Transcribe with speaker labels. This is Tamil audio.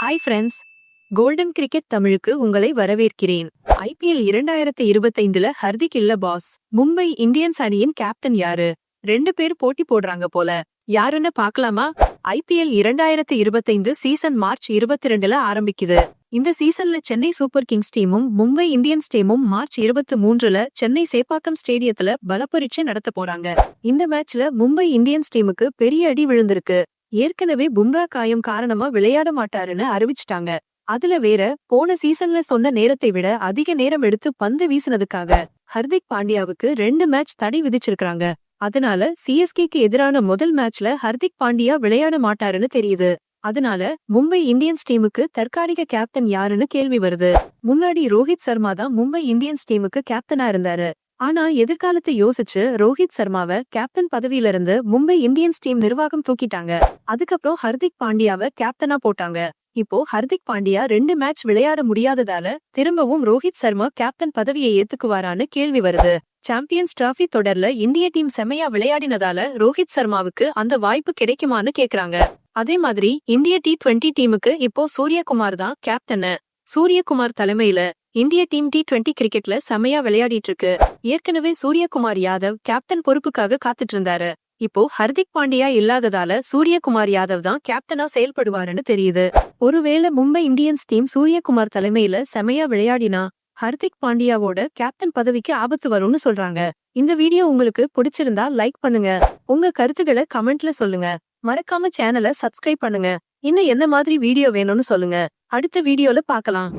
Speaker 1: ஹாய் ஃப்ரெண்ட்ஸ் கோல்டன் கிரிக்கெட் தமிழுக்கு உங்களை வரவேற்கிறேன். ஐபிஎல் இரண்டாயிரத்தி இருபத்தைந்துல ஹர்திக் இல்ல பாஸ் மும்பை இந்தியன்ஸ் அணியின் கேப்டன் யாரு? ரெண்டு பேர் போட்டி போடுறாங்க போல. யாருன்னு பாக்கலாமா ஐபிஎல் இரண்டாயிரத்தி இருபத்தைந்து சீசன் மார்ச் இருபத்தி ரெண்டுல ஆரம்பிக்குது. இந்த சீசன்ல சென்னை சூப்பர் கிங்ஸ் டீமும் மும்பை இந்தியன்ஸ் டீமும் மார்ச் இருபத்தி மூன்றுல சென்னை சேப்பாக்கம் ஸ்டேடியத்துல பலப்பரீட்சை நடத்த போறாங்க. இந்த மேட்ச்ல மும்பை இந்தியன்ஸ் டீமுக்கு பெரிய அடி விழுந்திருக்கு. ஏற்கனவே பும்ரா காயம் காரணமா விளையாட மாட்டாருன்னு அறிவிச்சிட்டாங்க. அதுல வேற போன சீசன்ல சொன்ன நேரத்தை விட அதிக நேரம் எடுத்து பந்து வீசினதுக்காக ஹர்திக் பாண்டியாவுக்கு ரெண்டு மேட்ச் தடை விதிச்சிருக்காங்க அதனால சிஎஸ்கேக்கு எதிரான முதல் மேட்ச்ல ஹர்திக் பாண்டியா விளையாட மாட்டாருன்னு தெரியுது. அதனால மும்பை இந்தியன்ஸ் டீமுக்கு தற்காலிக கேப்டன் யாருன்னு கேள்வி வருது. முன்னாடி ரோஹித் சர்மா தான் மும்பை இந்தியன்ஸ் டீமுக்கு கேப்டனா இருந்தாரு. ஆனா எதிர்காலத்தை யோசிச்சு ரோஹித் சர்மாவை கேப்டன் பதவியில இருந்து மும்பை இந்தியன்ஸ் டீம் நிர்வாகம் தூக்கிட்டாங்க. அதுக்கப்புறம் ஹர்திக் பாண்டியாவை கேப்டனா போட்டாங்க. இப்போ ஹர்திக் பாண்டியா ரெண்டு மேட்ச் விளையாட முடியாததால திரும்பவும் ரோஹித் சர்மா கேப்டன் பதவியை ஏத்துக்குவாரான்னு கேள்வி வருது. சாம்பியன்ஸ் டிராஃபி தொடர்ல இந்திய டீம் செமையா விளையாடினதால ரோஹித் சர்மாவுக்கு அந்த வாய்ப்பு கிடைக்குமான்னு கேக்குறாங்க. அதே மாதிரி இந்திய டி டுவெண்டி டீமுக்கு இப்போ சூரியகுமார் தான் கேப்டனு சூரியகுமார் தலைமையில இந்திய டீம் டி டுவெண்டி கிரிக்கெட்ல செமையா விளையாடிட்டு இருக்கு ஏற்கனவே சூரியகுமார் யாதவ் கேப்டன் பொறுப்புக்காக காத்துட்டு இருந்தாரு இப்போ ஹர்திக் பாண்டியா இல்லாததால சூரியகுமார் யாதவ் தான் கேப்டனா செயல்படுவாருன்னு தெரியுது. ஒருவேளை மும்பை இந்தியன்ஸ் டீம் சூரியகுமார் தலைமையில செமையா விளையாடினா ஹர்திக் பாண்டியாவோட கேப்டன் பதவிக்கு ஆபத்து வரும்னு சொல்றாங்க. இந்த வீடியோ உங்களுக்கு பிடிச்சிருந்தா லைக் பண்ணுங்க. உங்க கருத்துக்களை கமெண்ட்ல சொல்லுங்க. மறக்காம சேனலை சப்ஸ்கிரைப் பண்ணுங்க. இன்னும் எந்த மாதிரி வீடியோ வேணும்னு சொல்லுங்க. அடுத்த வீடியோல பாக்கலாம்